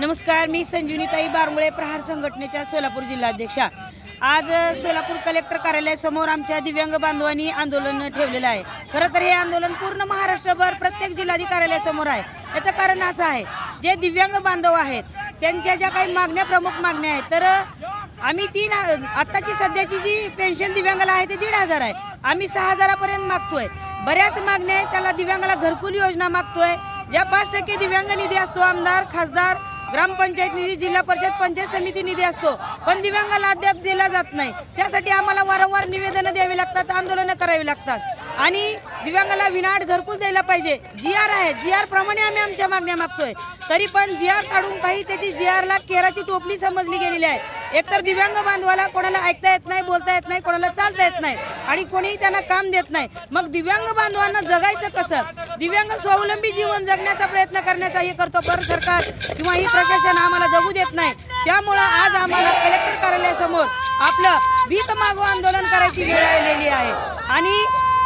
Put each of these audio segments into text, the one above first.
नमस्कार मी संजीवनीताई बारमुळे प्रहार संघटनेच्या सोलापूर जिल्हाध्यक्षा. आज सोलापूर कलेक्टर कार्यालयासमोर आमच्या दिव्यांग बांधवांनी आंदोलन ठेवलेलं आहे. खरं तर हे आंदोलन पूर्ण महाराष्ट्रभर प्रत्येक जिल्हाधिकार्यालयासमोर आहे. याचं कारण असं आहे जे दिव्यांग बांधव आहेत त्यांच्या ज्या काही मागण्या प्रमुख मागण्या आहेत तर आम्ही तीन आत्ताची सध्याची जी पेन्शन दिव्यांगाला आहे ते दीड हजार आहे. आम्ही सहा हजारापर्यंत मागतोय. बऱ्याच मागण्या आहेत त्याला दिव्यांगाला घरकुल योजना मागतोय. ज्या पाच टक्के दिव्यांग निधी असतो आमदार खासदार ग्रामपंचायत निधी जिल्हा परिषद पंचायत समिती निधी असतो. पण दिव्यांगाला अद्याप दिला जात नाही. त्यासाठी आम्हाला वारंवार निवेदनं द्यावी लागतात आंदोलनं करावी लागतात. आणि दिव्यांगाला विनाट घरकुल द्यायला पाहिजे. जी आर आहे जी आर प्रमाणे आम्ही आमच्या मागण्या मागतोय. तरी पण जी आर काढून काही त्याची जी आरला केराची टोपली समजली गेलेली आहे. एकतर दिव्यांग बांधवाला कोणाला ऐकता येत नाही बोलता येत नाही कोणाला चालता येत नाही आणि कोणीही त्यांना काम देत नाही. मग दिव्यांग बांधवांना जगायचं कसं? दिव्यांग स्वावलंबी जीवन जगण्याचा प्रयत्न करण्याचा हे करतो पर सरकार किंवा ही प्रशासन आम्हाला जगू देत नाही. त्यामुळं आज आम्हाला कलेक्टर कार्यालयासमोर आपलं भीक मागो आंदोलन करायची वेळ आलेली आहे. आणि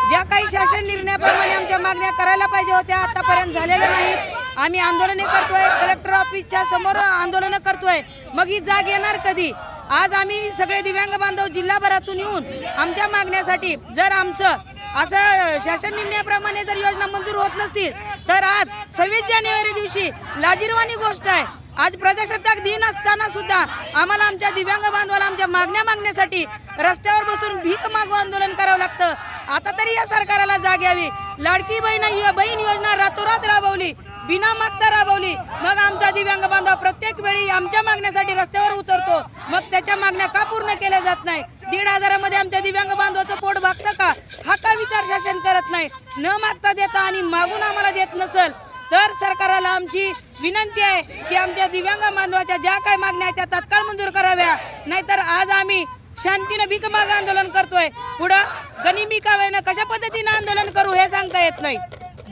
ज्या काही शासन निर्णयाप्रमाणे आमच्या मागण्या करायला पाहिजे होत्या आतापर्यंत झालेल्या नाहीत. आम्ही आंदोलने करतोय कलेक्टर ऑफिसच्या समोर आंदोलनं करतोय. मग ही जाग येणार कधी? आज आम्ही सगळे दिव्यांग बांधव जिल्हाभरातून येऊन आमच्या मागण्यासाठी जर आमचं असं शासन निर्णयाप्रमाणे जर योजना मंजूर होत नसतील तर आज सव्वीस जानेवारी दिवशी लाजीरवाणी गोष्ट आहे. आज प्रजासत्ताक दिन असताना सुद्धा आम्हाला आमच्या दिव्यांग बांधवाला आमच्या मागण्या मागण्यासाठी रस्त्यावर बसून भीक मागू आंदोलन करावं लागतं. आता तरी या सरकारला जाग यावी. लाडकी बहीण बहीण योजना रातोरात राबवली. बिना मागता राबवली. मग आमचा दिव्यांग बांधव प्रत्येक वेळी आमच्या मागण्यासाठी रस्त्यावर उतरतो. मग त्याच्या मागण्या का पूर्ण केल्या जात नाही? दीड हजारामध्ये आमच्या दिव्यांग बांधवाचं पोट भागतं का? हा का विचार शासन करत नाही? न मागता देता आणि मागून आम्हाला देत नसल तर सरकारला आमची विनंती आहे की आमच्या दिव्यांग बांधवाच्या ज्या काही मागण्या आहेत त्या तात्काळ मंजूर कराव्या. नाहीतर आज आम्ही शांतीनं भीक माग आंदोलन करतोय. पुढं गनिमी काव्यानं कशा पद्धतीनं आंदोलन करू हे सांगता येत नाही.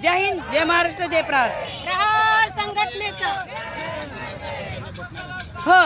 जय हिंद जय महाराष्ट्र जय प्रहार. संघटनेचं. हो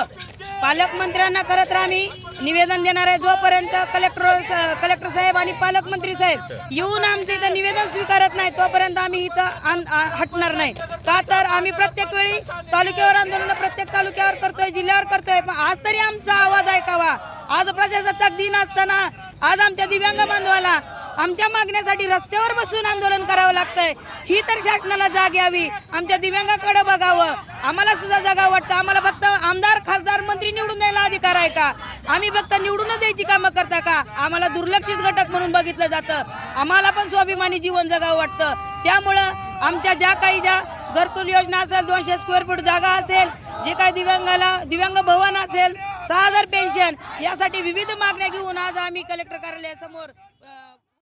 पालकमंत्र्यांना खरं तर आम्ही निवेदन देणार आहे. जोपर्यंत कलेक्टर कलेक्टर साहेब आणि पालकमंत्री साहेब येऊन आमचं इथं निवेदन स्वीकारत नाही तोपर्यंत आम्ही इथं हटणार नाही. का तर आम्ही प्रत्येक वेळी तालुक्यावर आंदोलन प्रत्येक तालुक्यावर करतोय जिल्ह्यावर करतोय. पण आज तरी आमचा आवाज ऐकावा. आज प्रजासत्ताक दिन असताना आज आमच्या दिव्यांग बांधवाला आमच्या मागण्यासाठी रस्त्यावर बसून आंदोलन करावं लागतंय. ही तर शासनाला जाग यावी. आमच्या दिव्यांगाकडे बघावं. आम्हाला सुद्धा जागा वाटतं. आम्हाला फक्त आमदार खासदार मंत्री निवडून द्यायला अधिकार आहे का? आम्ही फक्त निवडूनच द्यायची कामं करता का? आम्हाला दुर्लक्षित घटक म्हणून बघितलं जातं. आम्हाला पण स्वाभिमानी जीवन जगावं वाटतं. त्यामुळं आमच्या ज्या काही ज्या घरकुल योजना असेल दोनशे स्क्वेअर फूट जागा असेल जे काही दिव्यांगाला दिव्यांग भवन असेल सहा हजार पेन्शन यासाठी विविध मागण्या घेऊन आज आम्ही कलेक्टर कार्यालयासमोर